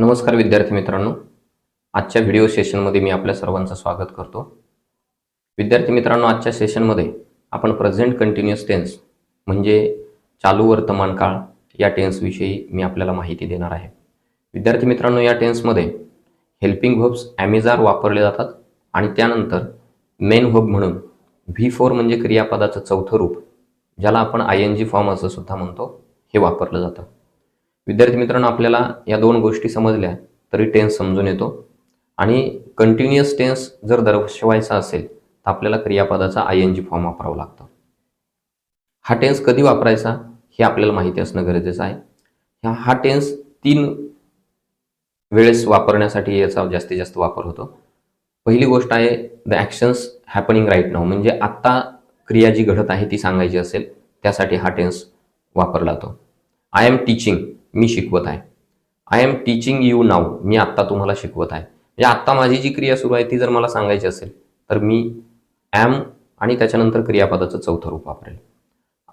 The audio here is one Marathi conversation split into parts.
नमस्कार विद्यार्थी मित्रांनो. आजच्या व्हिडिओ सेशनमध्ये मी आपल्या सर्वांचं स्वागत करतो. विद्यार्थी मित्रांनो आजच्या सेशनमध्ये आपण प्रेझेंट कंटिन्युअस टेन्स म्हणजे चालू वर्तमान काळ या टेन्सविषयी मी आपल्याला माहिती देणार आहे. विद्यार्थी मित्रांनो या टेन्समध्ये हेल्पिंग व्हब्स ॲमेझार वापरले जातात आणि त्यानंतर मेन व्हब म्हणून व्ही फोर म्हणजे क्रियापदाचं चौथं रूप ज्याला आपण आय एन जी फॉर्म असं सुद्धा म्हणतो हे वापरलं जातं. विद्यार्थी मित्रांनो आपल्याला या दोन गोष्टी समजल्या तरी टेन्स समजून येतो. आणि कंटिन्युअस टेन्स जर दर्शवायचा असेल तर आपल्याला क्रियापदाचा आय एन जी फॉर्म वापरावा लागतो. हा टेन्स कधी वापरायचा हे आपल्याला माहिती असणं गरजेचं आहे. ह्या हा टेन्स तीन वेळेस वापरण्यासाठी याचा जास्तीत जास्त वापर होतो. पहिली गोष्ट आहे the actions happening right now म्हणजे आत्ता क्रिया जी घडत आहे ती सांगायची असेल त्यासाठी हा टेन्स वापरला जातो. आय एम टीचिंग मी शिकवत आहे. आय एम टीचिंग यू नाव मी आत्ता तुम्हाला शिकवत आहे. म्हणजे आत्ता माझी जी क्रिया सुरू आहे ती जर मला सांगायची असेल तर मी ॲम आणि त्याच्यानंतर क्रियापदाचं चौथं रूप वापरेल.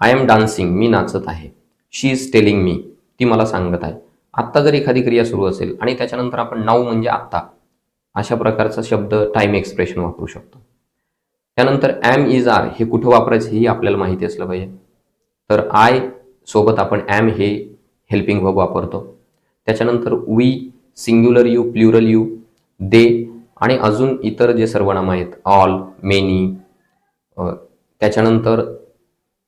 आय एम डान्सिंग मी नाचत आहे. शी इज टेलिंग मी ती मला सांगत आहे. आत्ता जर एखादी क्रिया सुरू असेल आणि त्याच्यानंतर आपण नाव म्हणजे आत्ता अशा प्रकारचा शब्द टाईम एक्सप्रेशन वापरू शकतो. त्यानंतर ॲम इज आर हे कुठं वापरायचं हेही आपल्याला माहिती असलं पाहिजे. तर आय सोबत आपण ॲम हे हेल्पिंग वर्ब वापरतो. त्याच्यानंतर we singular you plural you they आणि अजून इतर जे सर्वनाम आहेत ऑल मेनी त्याच्यानंतर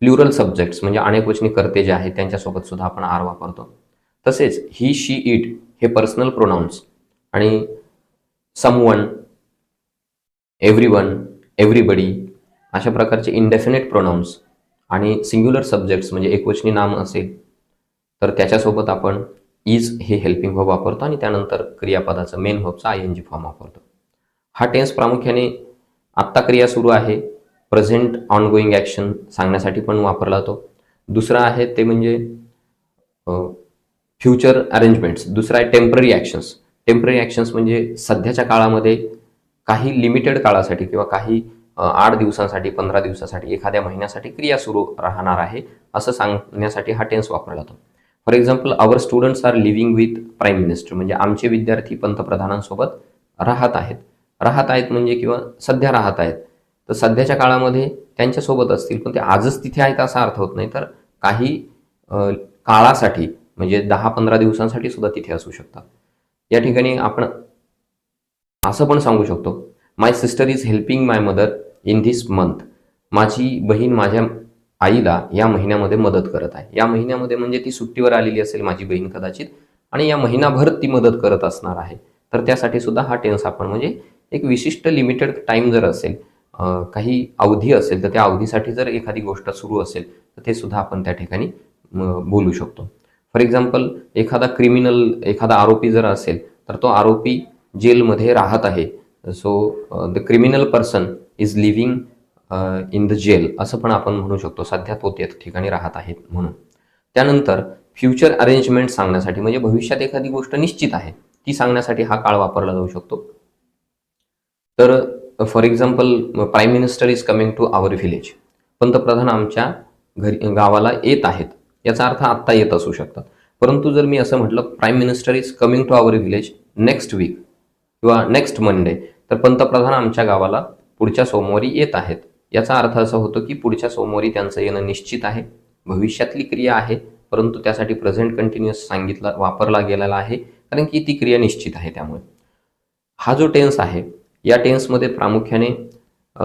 प्ल्युरल सब्जेक्ट्स म्हणजे अनेक वचनी करते जे आहेत त्यांच्यासोबत सुद्धा आपण आर वापरतो. तसेच ही शी इट हे पर्सनल प्रोनाऊन्स आणि समवन एव्हरी वन एव्हरीबडी अशा प्रकारचे इंडेफिनेट प्रोनाऊन्स आणि सिंग्युलर सब्जेक्ट्स म्हणजे एकवचनी नाम असेल तर त्याच्यासोबत आपण इज हे हेल्पिंग व्हब वापरतो आणि त्यानंतर क्रियापदाचं मेन व्हबचा आय एन जी फॉर्म वापरतो. हा टेन्स प्रामुख्याने आत्ता क्रिया सुरू आहे. प्रेझेंट ऑनगोईंग ॲक्शन सांगण्यासाठी पण वापरला जातो. दुसरा आहे ते म्हणजे फ्युचर अरेंजमेंट्स. दुसरा आहे टेंपररी ॲक्शन्स. टेंपररी ॲक्शन्स म्हणजे सध्याच्या काळामध्ये काही लिमिटेड काळासाठी किंवा काही आठ दिवसांसाठी पंधरा दिवसासाठी एखाद्या महिन्यासाठी क्रिया सुरू राहणार आहे असं सांगण्यासाठी हा टेन्स वापरला जातो. For example our students are living with prime minister म्हणजे आमचे विद्यार्थी पंतप्रधानांसोबत राहत आहेत. राहत आहेत म्हणजे किंवा सध्या राहत आहेत. तर सध्याच्या काळामध्ये त्यांच्यासोबत असतील पण ते आजच तिथे आहेत असा अर्थ होत नाही. तर काही काळासाठी म्हणजे दहा पंधरा दिवसांसाठी सुद्धा तिथे असू शकतात. या ठिकाणी आपण असं पण सांगू शकतो. My sister is helping my mother in this month माझी बहीण माझ्या आईला या महिन्यामध्ये मदत करत आहे. या महिन्यामध्ये म्हणजे ती सुट्टीवर आलेली असेल माझी बहीण कदाचित आणि या महिनाभर ती मदत करत असणार आहे. तर त्यासाठी सुद्धा हा टेन्स आपण म्हणजे एक विशिष्ट लिमिटेड टाईम जर असेल काही अवधी असेल तर त्या अवधीसाठी जर एखादी गोष्ट सुरू असेल तर ते सुद्धा आपण त्या ठिकाणी बोलू शकतो. फॉर एक्झाम्पल एखादा क्रिमिनल एखादा आरोपी जर असेल तर तो आरोपी जेलमध्ये राहत आहे. So the criminal person is living in the jail असं पण आपण म्हणू शकतो. सध्या तो त्या ठिकाणी राहत आहेत म्हणून. त्यानंतर फ्युचर अरेंजमेंट सांगण्यासाठी म्हणजे भविष्यात एखादी गोष्ट निश्चित आहे ती सांगण्यासाठी हा काळ वापरला जाऊ शकतो. तर for example prime minister is coming to our village पंतप्रधान आमच्या घरी गावाला येत आहेत. याचा अर्थ आत्ता येत असू शकतात. परंतु जर मी असं म्हटलं prime minister is coming to our village next week किंवा नेक्स्ट मंडे तर पंतप्रधान आमच्या गावाला पुढच्या सोमवारी येत आहेत. याचा अर्थ असा होतो की पुढच्या सोमवारी त्यांचं येणं निश्चित आहे. भविष्यातली क्रिया आहे परंतु त्यासाठी प्रेझेंट कंटिन्युअस सांगितला वापरला गेलेला आहे कारण की ती क्रिया निश्चित आहे त्यामुळे. हा जो टेन्स आहे या टेन्समध्ये प्रामुख्याने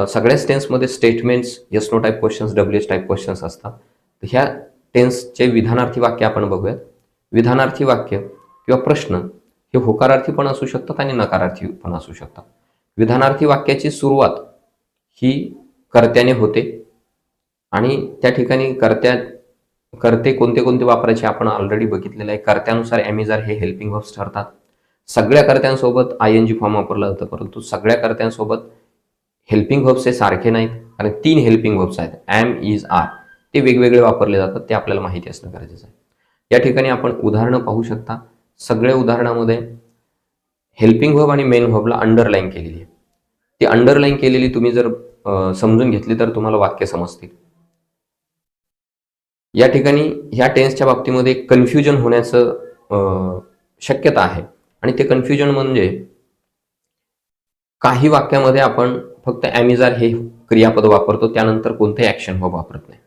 सगळ्याच टेन्समध्ये statements yes no type questions W S type questions असतात. तर ह्या टेन्सचे विधानार्थी वाक्य आपण बघूयात. विधानार्थी वाक्य किंवा प्रश्न हे होकारार्थी पण असू शकतात आणि नकारार्थी पण असू शकतात. विधानार्थी वाक्याची सुरुवात ही कर्त्याने होते. आणि त्या ठिकाणी कर्त्या कर्ते कोणते कोणते वापरायचे आपण ऑलरेडी बघितलेलं आहे. कर्त्यानुसार ॲमेझार हे हेल्पिंग वर्ब्स ठरतात. सगळ्या कर्त्यांसोबत आय एन जी फॉर्म वापरला जातं. परंतु सगळ्या कर्त्यांसोबत हेल्पिंग वर्ब्स हे सारखे नाहीत. कारण तीन हेल्पिंग वर्ब्स आहेत. ॲम इज आर ते वेगवेगळे वापरले जातात. ते आपल्याला माहिती असणं गरजेचं आहे. या ठिकाणी आपण उदाहरणं पाहू शकता. सगळ्या उदाहरणामध्ये हेल्पिंग व्हब आणि मेन व्हबला अंडरलाईन केलेली आहे. ती अंडरलाईन केलेली तुम्ही जर समजून घेतली तर तुम्हाला वाक्य समजतील. या ठिकाणी ह्या टेन्सच्या बाबतीमध्ये कन्फ्युजन होण्याचं शक्यता आहे. आणि ते कन्फ्युजन म्हणजे काही वाक्यामध्ये आपण फक्त ॲमिजार हे क्रियापद वापरतो त्यानंतर कोणतंही ॲक्शन वर्ब वापरत नाही.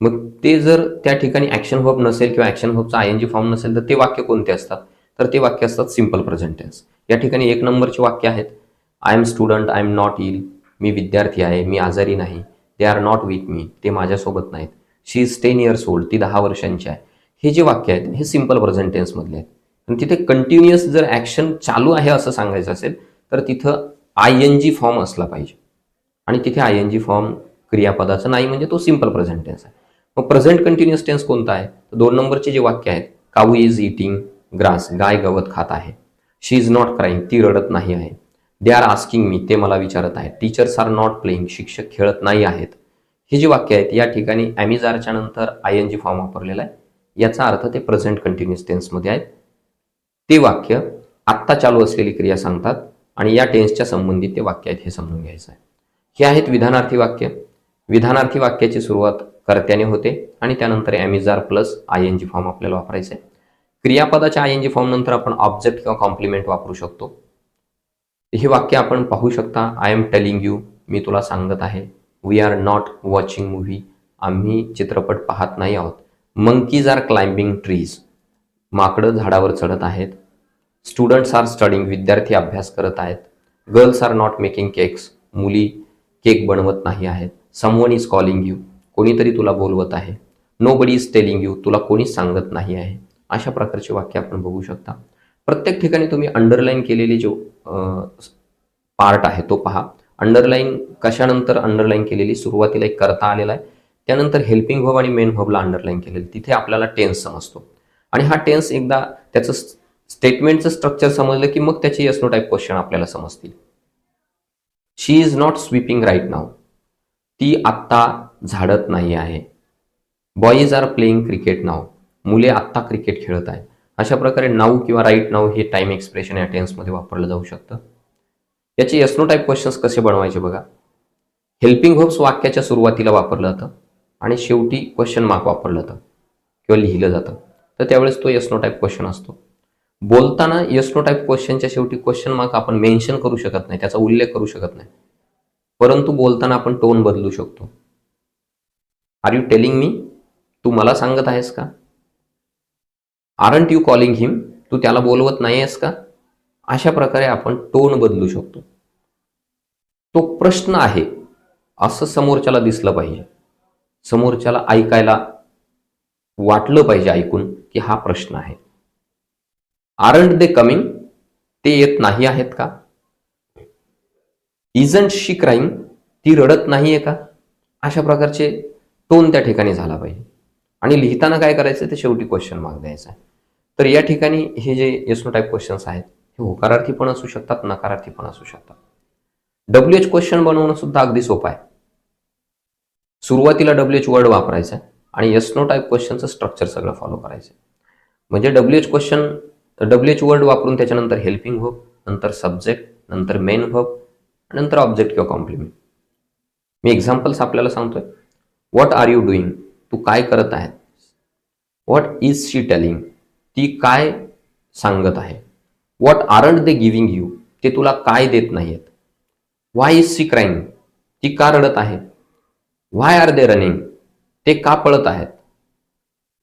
मग ते जर त्या ठिकाणी ॲक्शन वर्ब नसेल किंवा ॲक्शन वर्बचा आय एन जी फॉर्म नसेल तर ते वाक्य कोणते असतात? तर ते वाक्य असतात सिंपल प्रेझेंटेन्स या ठिकाणी एक नंबरचे वाक्य आहेत. I am student I am not ill. मी विद्यार्थी आहे मी आजारी नाही they are not with me ते माझ्यासोबत नाहीत. She is ten years old ती दहा वर्षांची आहे. हे जे वाक्य आहेत हे सिंपल प्रेझेंट टेन्समधले आहेत. आणि तिथे कंटिन्युअस जर ॲक्शन चालू आहे असं सांगायचं असेल तर तिथं आय एन जी फॉर्म असला पाहिजे. आणि तिथे आय एन जी फॉर्म क्रियापदाचा नाही म्हणजे तो सिंपल प्रेझेंट टेन्स आहे. मग प्रेझेंट कंटिन्युअस टेन्स कोणता आहे? तर दोन नंबरचे जे वाक्य आहेत काऊ इज इटिंग ग्रास गाय गवत खात आहे. शी इज नॉट क्राईंग ती रडत नाही आहे. दे आर आस्किंग मी ते मला विचारत आहेत टीचर्स आर नॉट प्लेईंग शिक्षक खेळत नाही आहेत. हे जी वाक्य आहेत या ठिकाणी ॲमिजारच्या नंतर आय एन जी फॉर्म वापरलेला आहे. याचा अर्थ ते प्रेझेंट कंटिन्युअस टेन्समध्ये आहेत. ते वाक्य आत्ता चालू असलेली क्रिया सांगतात आणि या टेन्सच्या संबंधित ते वाक्य आहेत हे समजून घ्यायचं आहे. हे आहेत विधानार्थी वाक्य. विधानार्थी वाक्याची सुरुवात कर्त्याने होते आणि त्यानंतर am is are plus I N G form आपल्याला वापरायचं आहे. क्रियापदाच्या आय एन जी फॉर्म नंतर आपण ऑब्जेक्ट किंवा कॉम्प्लिमेंट वापरू शकतो. हे वाक्य आपण पाहू शकता. आय एम टेलिंग यू मी तुला सांगत आहे. We are not watching movie आम्ही चित्रपट पाहत नाही आहोत. मंकीज आर क्लाइम्बिंग ट्रीज माकडं झाडावर चढत आहेत. स्टुडंट्स आर स्टडिंग विद्यार्थी अभ्यास करत आहेत. Girls are not making cakes मुली केक बनवत नाही आहेत. समवन इज कॉलिंग यू कोणीतरी तुला बोलवत आहे. Nobody is telling you तुला कोणीच सांगत नाही आहे. अशा प्रकारचे वाक्य आपण बघू शकता. प्रत्येक ठिकाणी तुम्ही अंडरलाईन केलेली जो पार्ट आहे तो पहा. अंडरलाईन कशानंतर अंडरलाईन केलेली सुरुवातीला एक करता आलेला आहे. त्यानंतर हेल्पिंग व्हब आणि मेन व्हबला अंडरलाईन केलेली. तिथे आपल्याला टेन्स समजतो. आणि हा टेन्स एकदा त्याचं स्टेटमेंटचं स्ट्रक्चर समजलं की मग त्याचे यस नो टाईप क्वेश्चन आपल्याला समजतील. She is not sweeping right now ती आत्ता झाडत नाही आहे. Boys are playing cricket now मुले आत्ता क्रिकेट खेळत आहेत. अशा प्रकारे नाऊ किंवा राईट नाऊ हे टाईम एक्सप्रेशन या टेन्समध्ये वापरलं जाऊ शकतं. याचे यस टाईप क्वेश्चन्स कसे बनवायचे बघा. हेल्पिंग होप्स वाक्याच्या सुरुवातीला वापरलं जातं आणि शेवटी क्वेश्चन मार्क वापरलं जातं किंवा लिहिलं जातं. तर त्यावेळेस तो यस टाईप क्वेश्चन असतो. बोलताना यस टाईप क्वेश्चनच्या शेवटी क्वेश्चन मार्क आपण मेन्शन करू शकत नाही त्याचा उल्लेख करू शकत नाही. परंतु बोलताना आपण टोन बदलू शकतो. आर यू टेलिंग मी तू मला सांगत आहेस का? आरंट यू कॉलिंग हिम तू त्याला बोलवत नाही आहेस का? अशा प्रकारे आपण टोन बदलू शकतो. तो प्रश्न आहे. असं समोरच्याला दिसलं पाहिजे. समोरच्याला ऐकायला वाटलं पाहिजे ऐकून की हा प्रश्न आहे. आरंट दे कमिंग ते येत नाही आहेत का? इजंट शी क्राईम ती रडत नाहीये का? अशा प्रकारचे टोन त्या ठिकाणी झाला पाहिजे. आणि लिहिताना काय करायचं? ते शेवटी क्वेश्चन मार्क द्यायचा आहे. तर या ठिकाणी हे जे येसनो टाईप क्वेश्चन्स आहेत हे होकारार्थी पण असू शकतात नकारार्थी पण असू शकतात. डब्ल्यू एच क्वेश्चन बनवणं सुद्धा अगदी सोपं आहे. सुरुवातीला डब्ल्यू एच वर्ड वापरायचं आहे आणि येस नो टाईप क्वेश्चनचं स्ट्रक्चर सगळं फॉलो करायचं. म्हणजे W H question W H word वापरून त्याच्यानंतर हेल्पिंग व्हब नंतर सब्जेक्ट नंतर मेन व्हब नंतर ऑब्जेक्ट किंवा कॉम्प्लिमेंट मी एक्झाम्पल्स आपल्याला सांगतोय. व्हॉट आर यू डुईंग तू काय करत आहे व्हॉट इज शी टेलिंग ती काय सांगत आहे? What aren't they giving you ते तुला काय देत नाहीयेत? व्हाय इज सी क्राईम ती का रडत आहे? व्हाय आर दे रनिंग ते का पळत आहेत?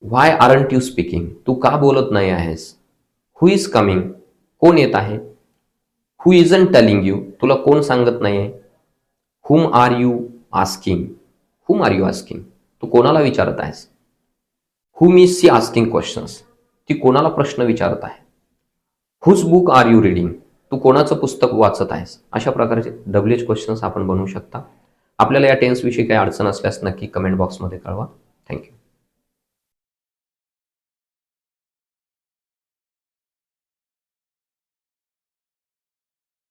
व्हाय आरंट यू स्पीकिंग तू का बोलत नाही आहेस? हु इज कमिंग कोण येत आहे? हु इजन टेलिंग यू तुला कोण सांगत नाही आहे whom are you asking whom are you asking तू कोणाला विचारत आहेस? Whom is she asking questions ती कोणाला प्रश्न विचारत आहे? Whose book are you reading तू कोणाचं पुस्तक वाचत आहेस? अशा प्रकारचे डब्ल्यू एच क्वेश्चन्स आपण बनवू शकता. आपल्याला या टेन्सविषयी काही अडचण असल्यास नक्की कमेंट बॉक्समध्ये कळवा. थँक्यू